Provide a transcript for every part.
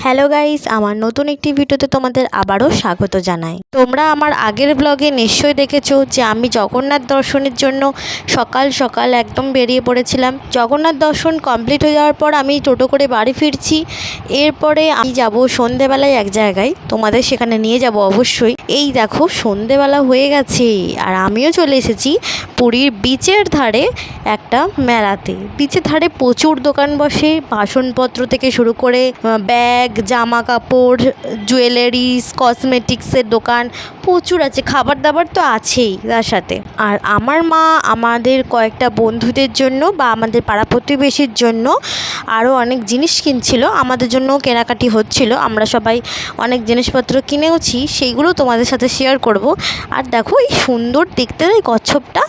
Hello guys আমার নতুন একটি ভিডিওতে তোমাদের আবারও স্বাগত জানাই। তোমরা আমার আগের ব্লগে নিশ্চয়ই দেখেছ যে আমি জগন্নাথ দর্শনের জন্য সকাল সকাল একদম বেরিয়ে পড়েছিলাম। জগন্নাথ দর্শন কমপ্লিট হয়ে যাওয়ার পর আমি টোটো করে বাড়ি ফিরছি। এরপরে আমি যাব সন্ধেবেলায় এক জায়গায় তোমাদের সেখানে নিয়ে যাব অবশ্যই। এই দেখো সন্ধেবেলা হয়ে গেছে আর আমিও চলে এসেছি পুরীর বিচের ধারে একটা মেলাতে। বিচের ধারে প্রচুর দোকান বসে বাসনপত্র থেকে শুরু করে আহ, ব্যাগ জামা কাপড় জুয়েলারিস কসমেটিক্সের দোকান প্রচুর আছে খাবার দাবার তো আছেই তার সাথে। আর আমার মা আমাদের কয়েকটা বন্ধুদের জন্য বা আমাদের পাড়া প্রতিবেশীর জন্য আরও অনেক জিনিস কিনছিল, আমাদের জন্য কেনাকাটি হচ্ছিল। আমরা সবাই অনেক জিনিসপত্র কিনেওছি, সেইগুলো তোমাদের সাথে শেয়ার করব। আর দেখো এই সুন্দর দেখতে এই কচ্ছপটা,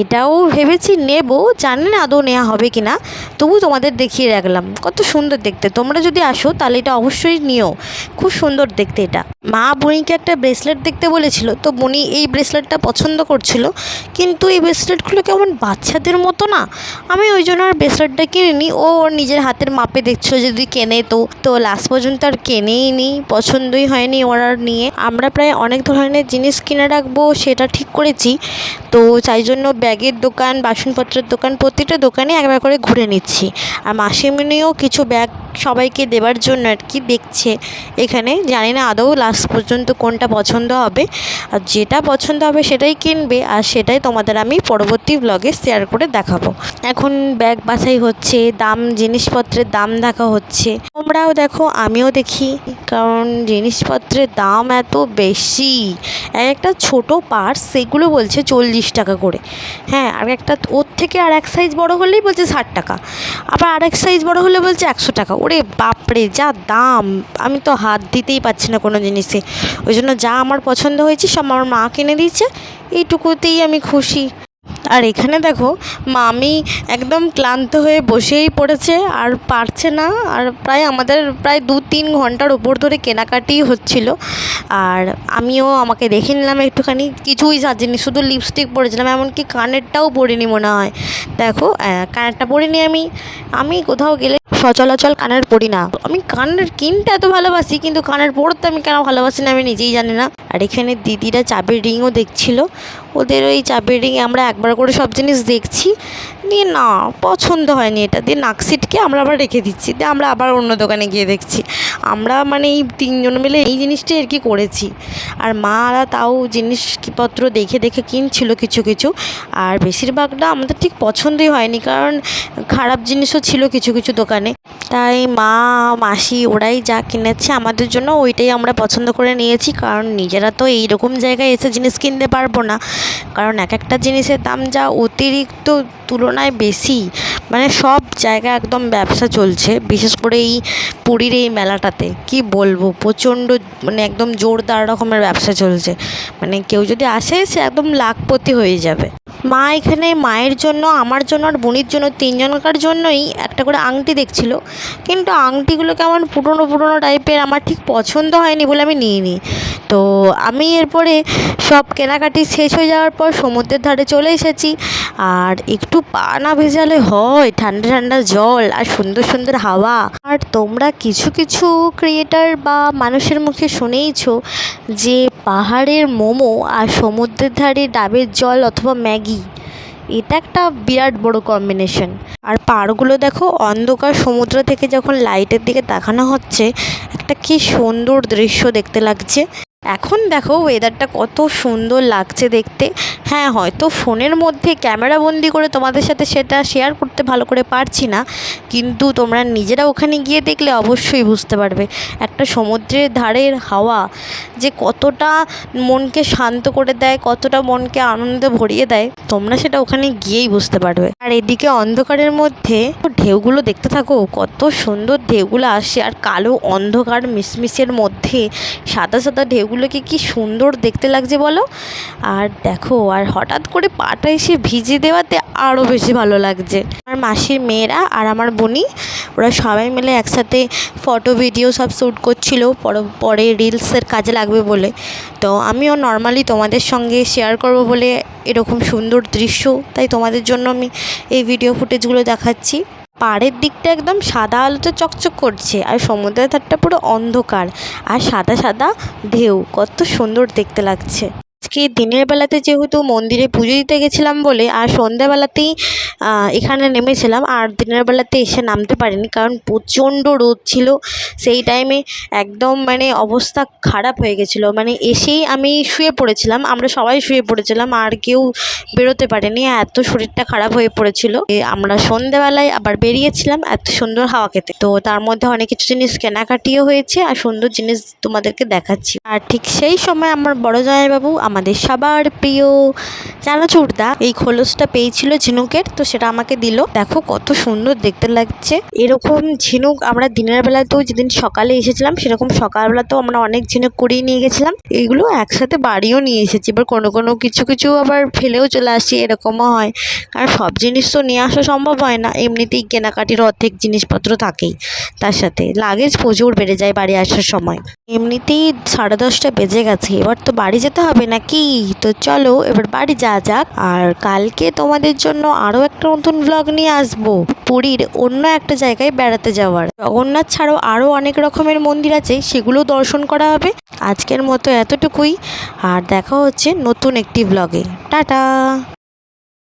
এটাও ভেবেছি নেব, জানি না আদৌ নেওয়া হবে কি না তবু তোমাদের দেখিয়ে রাখলাম। কত সুন্দর দেখতে, তোমরা যদি আসো তাহলে এটা অবশ্যই নিও। খুব সুন্দর দেখতে এটা। মা বুনিকে একটা ব্রেসলেট দেখতে বলেছিল। তো বুনি এই ব্রেসলেটটা পছন্দ করছিল। কিন্তু এই ব্রেসলেটগুলো কেমন বাচ্চাদের মতো না? আমি ওই জন্য আর ব্রেসলেটটা কিনিনি। ও ওর নিজের হাতের মাপে দেখছিল যদি কেনে তো। তো লাস্ট পর্যন্ত আর কেনেই নি পছন্দই হয়নি ওর আর নিয়ে। আমরা প্রায় অনেক ধরনের জিনিস কিনে রাখব, সেটা ঠিক করেছি। তো তাই জন্য ব্যাগের দোকান, বাসনপত্রের দোকান, প্রতিটা দোকানে একবার করে ঘুরে নিচ্ছি। আর মাসিমণিও কিছু ব্যাগ সবাইকে দেওয়ার জন্য আর কি দেখছে। এখানে জানি না আদৌ লাস্ট পর্যন্ত কোনটা পছন্দ হবে, আর যেটা পছন্দ হবে সেটাই কিনবে, আর সেটাই তোমাদের আমি পরবর্তী ব্লগে শেয়ার করে দেখাবো। এখন ব্যাগ বাছাই হচ্ছে, দাম, জিনিসপত্রের দাম দেখা হচ্ছে। তোমরাও দেখো, আমিও দেখি, কারণ জিনিসপত্রের দাম এত বেশি। এক একটা ছোটো পার্স সেগুলো বলছে চল্লিশ টাকা করে। হ্যাঁ আর একটা ওর থেকে আর এক সাইজ বড় হলেই বলছে ষাট টাকা। আবার আর এক সাইজ বড় হলে বলছে একশো টাকা। ওরে বাপরে, যা দাম! আমি তো হাত দিতেই পারছি না কোনো জিনিসে ওই জন্য যা আমার পছন্দ হয়েছে সব আমার মা কিনে দিয়েছে। এইটুকুতেই আমি খুশি। আর এখানে দেখো মামি একদম ক্লান্ত হয়ে বসেই পড়েছে আর পারছে না আর প্রায় আমাদের প্রায় দু তিন ঘণ্টার উপর ধরে কেনাকাটি হচ্ছিল। আর আমিও আমাকে দেখে নিলাম একটুখানি। কিছুই সাজিনি, শুধু লিপস্টিক পরেছিলাম, এমনকি কানেরটাও পরিনি মনে হয়। দেখো কানেরটা পরিনি আমি। আমি কোথাও গেলে সচলাচল কানের পরি না। আমি কানের কিনতে এত ভালোবাসি, কিন্তু কানের পরতে আমি কেন ভালোবাসি না আমি নিজেই জানি না। আর এখানে দিদিরা চাবির রিংও দেখছিল। ওদের ওই চাবির রিং আমরা একবার করে সব জিনিস দেখছি। দিয়ে না, পছন্দ হয়নি এটা। দিয়ে নাকসিটকে আমরা আবার রেখে দিচ্ছি। দিয়ে আমরা আবার অন্য দোকানে গিয়ে দেখছি। আমরা মানে এই তিনজন মিলে এই জিনিসটাই আর কি করেছি। আর মারা তাও জিনিসপত্র দেখে দেখে কিনছিল কিছু কিছু। আর বেশিরভাগটা আমাদের ঠিক পছন্দই হয়নি। কারণ খারাপ জিনিসও ছিল কিছু কিছু দোকানে। তাই মা, মাসি ওরাই যা কিনেছে আমাদের জন্য ওইটাই আমরা পছন্দ করে নিয়েছি। কারণ নিজেরা তো এই রকম জায়গায় এসে জিনিস কিনতে পারব না। কারণ এক একটা জিনিসের দাম যা অতিরিক্ত তুলনায় বেশি। মানে সব জায়গায় একদম ব্যবসা চলছে, বিশেষ করে এই পুরীর এই মেলাটাতে। কি বলব? প্রচণ্ড মানে একদম জোরদার রকমের ব্যবসা চলছে। মানে কেউ যদি আসে, সে একদম লাখপতি হয়ে যাবে। মা এখানে মায়ের জন্য, আমার জন্য আর বোনির জন্য, তিনজনকার জন্যই একটা করে আংটি দেখছিল। কিন্তু আংটিগুলো কেমন পুরনো পুরনো টাইপের, আমার ঠিক পছন্দ হয়নি বলে আমি নিইনি। তো আমি এরপরে সব কেনাকাটি শেষ হয়ে যাওয়ার পর সমুদ্রের ধারে চলে এসেছি। আর একটু পা না ভেজালে হয়, ঠান্ডা ঠান্ডা জল আর সুন্দর সুন্দর হাওয়া। আর তোমরা কিছু কিছু ক্রিয়েটার বা মানুষের মুখে শুনেইছো যে পাহাড়ের মোমো আর সমুদ্রের ধারে ডাবের জল অথবা ম্যাগি, এটা একটা বিরাট বড় কম্বিনেশন আর পাড়গুলো দেখো, অন্ধকার সমুদ্র থেকে যখন লাইটের দিকে তাকানো হচ্ছে, একটা কি সুন্দর দৃশ্য দেখতে লাগছে। এখন দেখো ওয়েদারটা কত সুন্দর লাগছে দেখতে। হ্যাঁ হয়তো ফোনের মধ্যে ক্যামেরা বন্দি করে তোমাদের সাথে সেটা শেয়ার করতে ভালো করে পারছি না, কিন্তু তোমরা নিজেরা ওখানে গিয়ে দেখলে অবশ্যই বুঝতে পারবে। একটা সমুদ্রের ধারের হাওয়া যে কতটা মনকে শান্ত করে দেয়, কতটা মনকে আনন্দে ভরিয়ে দেয়, তোমরা সেটা ওখানে গিয়েই বুঝতে পারবে। আর এদিকে অন্ধকারের মধ্যে ঢেউগুলো দেখতে থাকো, কত সুন্দর ঢেউগুলো আসে, আর কালো অন্ধকার মিশমিশের মধ্যে সাদা সাদা ঢেউগুলোকে কি সুন্দর দেখতে লাগছে বলো? আর দেখো, আর হঠাৎ করে পাটা এসে ভিজে দেওয়াতে আরও বেশি ভালো লাগছে। আমার মাসির মেয়েরা আর আমার বোনি ওরা সবাই মিলে একসাথে ফটো, ভিডিও সব শ্যুট করছিল, পরে রিলসের কাজে লাগবে বলে। তো আমিও নর্মালি তোমাদের সঙ্গে শেয়ার করব বলে এরকম সুন্দর দৃশ্য, তাই তোমাদের জন্য আমি এই ভিডিও ফুটেজগুলো দেখাচ্ছি। পাড়ের দিকটা একদম সাদা আলোতে চকচক করছে আর সমুদ্রের ধারটা পুরো অন্ধকার আর সাদা সাদা ঢেউ, কত সুন্দর দেখতে লাগছে। আজকে দিনের বেলাতে যেহেতু মন্দিরে পুজো দিতে গেছিলাম বলে আর সন্ধ্যাবেলাতেই এখানে নেমেছিলাম। আর দিনের বেলাতে এসে নামতে পারিনি কারণ প্রচণ্ড রোদ ছিল। সেই টাইমে একদম মানে অবস্থা খারাপ হয়ে গেছিল। মানে এসেই আমি শুয়ে পড়েছিলাম। আমরা সবাই শুয়ে পড়েছিলাম। আর কেউ বেরোতে পারেনি। এত শরীরটা খারাপ হয়ে পড়েছিল। আমরা সন্ধ্যেবেলায় আবার বেরিয়েছিলাম এত সুন্দর হাওয়া খেতে। তো তার মধ্যে অনেক কিছু জিনিস কেনাকাটিও হয়েছে। আর সুন্দর জিনিস তোমাদেরকে দেখাচ্ছি। আর ঠিক সেই সময় আমার বড় জামাইবাবু আমাদের সবার প্রিয় চানাচুরদা। এই খোলসটা পেয়েছিল ঝিনুকের, তো সেটা আমাকে দিল। দেখো কত সুন্দর দেখতে লাগছে। এরকম ঝিনুক আমরা দিনের বেলাতেও যেদিন সকালে এসেছিলাম, সেরকম সকালবেলাতেও আমরা অনেক ঝিনুক কুড়িয়ে নিয়ে গেছিলাম। এইগুলো একসাথে বাড়িও নিয়ে এসেছি, এবার কোনো কোনো কিছু কিছু আবার ফেলেও চলে আসি, এরকমও হয়। কারণ সব জিনিস তো নিয়ে আসা সম্ভব হয় না, এমনিতেই কেনাকাটির অর্ধেক জিনিসপত্র থাকেই তার সাথে। লাগেজ প্রচুর বেড়ে যায় বাড়ি আসার সময়। এমনিতেই সাড়ে দশটা বেজে গেছে, এবার তো বাড়ি যেতে হবে নাকি তো চলো, এবার বাড়ি যাওয়া যাক। আর কালকে তোমাদের জন্য আরও একটা নতুন ব্লগ নিয়ে আসব। পুরীর অন্য একটা জায়গায় বেড়াতে যাওয়ার। জগন্নাথ ছাড়াও আরও অনেক রকমের মন্দির আছে, সেগুলো দর্শন করা হবে। আজকের মতো এতটুকুই। আর দেখা হচ্ছে নতুন একটি ব্লগে টাটা!